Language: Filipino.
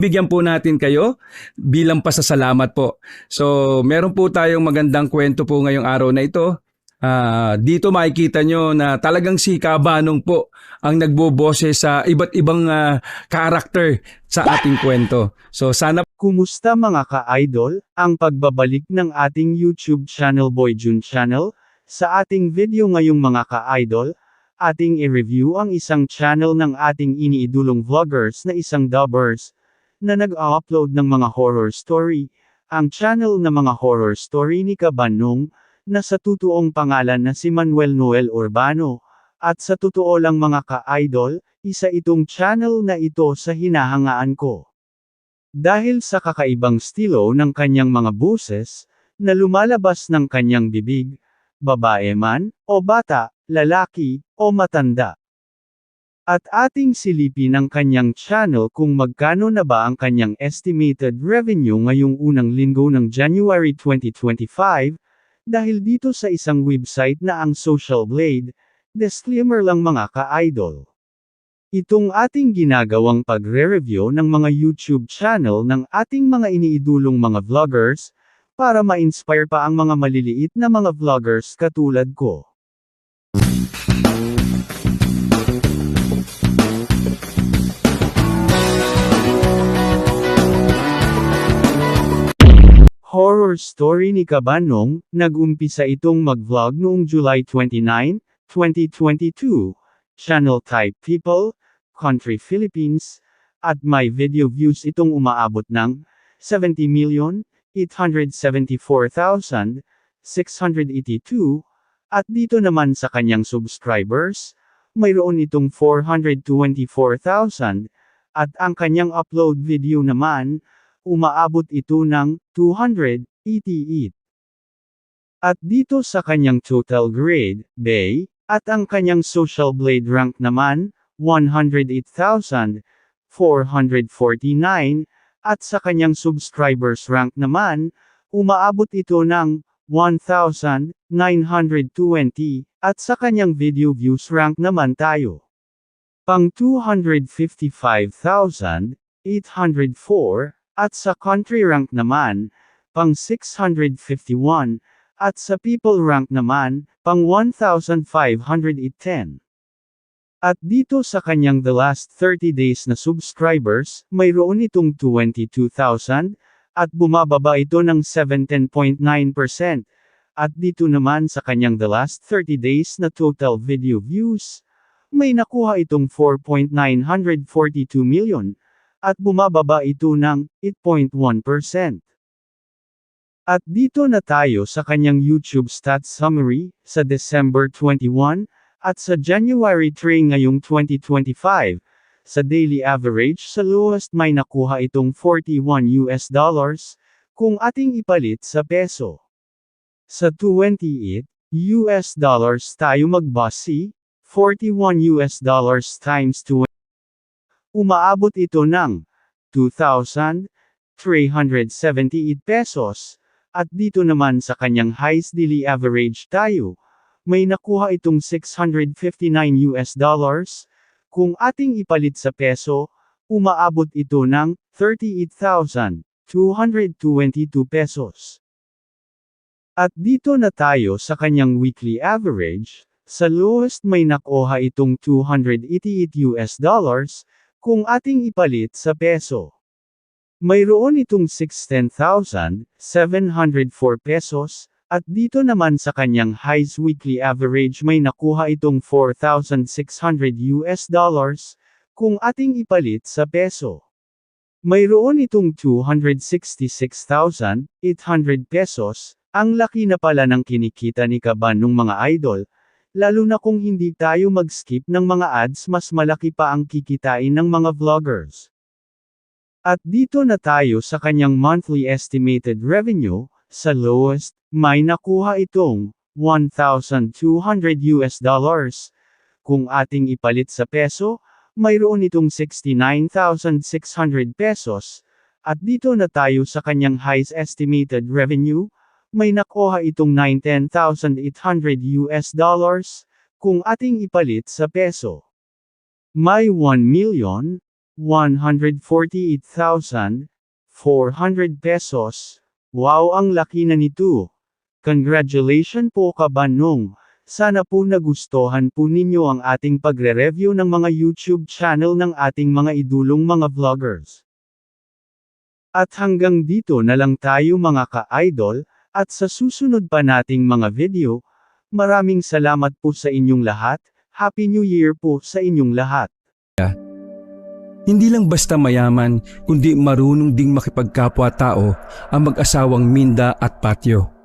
bigyan po natin kayo bilang pasasalamat po. So, meron po tayong magandang kwento po ngayong araw na ito. Ah, dito makikita nyo na talagang si Kabanong po ang nagbobose sa iba't ibang ah, karakter sa ating kwento. So, sana Kumusta mga ka-idol? Ang pagbabalik ng ating YouTube channel Boy Jun Channel. Sa ating video ngayong mga ka-idol, ating i-review ang isang channel ng ating iniidulong vloggers na isang dubbers, na nag-upload ng mga horror story. Ang channel na mga horror story ni Kabanong, na sa totoong pangalan na si Manuel Noel Urbano. At sa totoo lang mga ka-idol, isa itong channel na ito sa hinahangaan ko. Dahil sa kakaibang estilo ng kanyang mga boses, na lumalabas ng kanyang bibig, babae man, o bata, lalaki, o matanda. At ating silipin ang kanyang channel kung magkano na ba ang kanyang estimated revenue ngayong unang linggo ng January 2025, dahil dito sa isang website na ang Social Blade, disclaimer lang mga ka-idol. Itong ating ginagawang pagre-review ng mga YouTube channel ng ating mga iniidulong mga vloggers, para ma-inspire pa ang mga maliliit na mga vloggers katulad ko. Horror story ni Kabanong, nag-umpisa itong mag-vlog noong July 29, 2022. Channel type people, country Philippines, at may video views itong umaabot ng 70,874,682, at dito naman sa kanyang subscribers, mayroon itong 424,000, at ang kanyang upload video naman, umaabot ito ng 288. At dito sa kanyang total grade, bay, at ang kanyang social blade rank naman, 108,449, at sa kanyang subscribers rank naman, umaabot ito ng 1,920, at sa kanyang video views rank naman tayo. Pang 255,804, at sa country rank naman, pang 651, at sa people rank naman, pang 1,510. At dito sa kanyang the last 30 days na subscribers, mayroon itong 22,000, at bumababa ito ng 17.9%. At dito naman sa kanyang the last 30 days na total video views, may nakuha itong 4.942 million, at bumababa ito ng 8.1%. At dito na tayo sa kanyang YouTube stats summary, sa December 21, at sa January 3 ngayong 2025, sa daily average sa lowest may nakuha itong 41 US dollars, kung ating ipalit sa peso. Sa 28 US dollars tayo magbasi, 41 US dollars times 20. Umaabot ito ng 2,378 pesos, at dito naman sa kanyang highest daily average tayo, may nakuha itong 659 US dollars, kung ating ipalit sa peso, umaabot ito ng 38,222 pesos. At dito na tayo sa kanyang weekly average, sa lowest may nakuha itong 288 US dollars, kung ating ipalit sa peso. Mayroon itong 16,704 pesos, at dito naman sa kanyang highest weekly average may nakuha itong 4,600 US dollars, kung ating ipalit sa peso. Mayroon itong 266,800 pesos, ang laki na pala ng kinikita ni Kaban ng mga idol, lalo na kung hindi tayo mag-skip ng mga ads mas malaki pa ang kikitain ng mga vloggers. At dito na tayo sa kanyang monthly estimated revenue, sa lowest, may nakuha itong 1,200 US dollars. Kung ating ipalit sa peso, mayroon itong 69,600 pesos. At dito na tayo sa kanyang highest estimated revenue, may nakuha itong 19,800 US dollars, kung ating ipalit sa peso. May 1 million, 148,400 pesos. Wow ang laki na nito. Congratulations po kabanong. Sana po nagustuhan po ninyo ang ating pagre-review ng mga YouTube channel ng ating mga idulong mga vloggers. At hanggang dito na lang tayo mga ka-idol, at sa susunod pa nating mga video, maraming salamat po sa inyong lahat, Happy New Year po sa inyong lahat. Hindi lang basta mayaman, kundi marunong ding makipagkapwa-tao ang mag-asawang Minda at Patyo.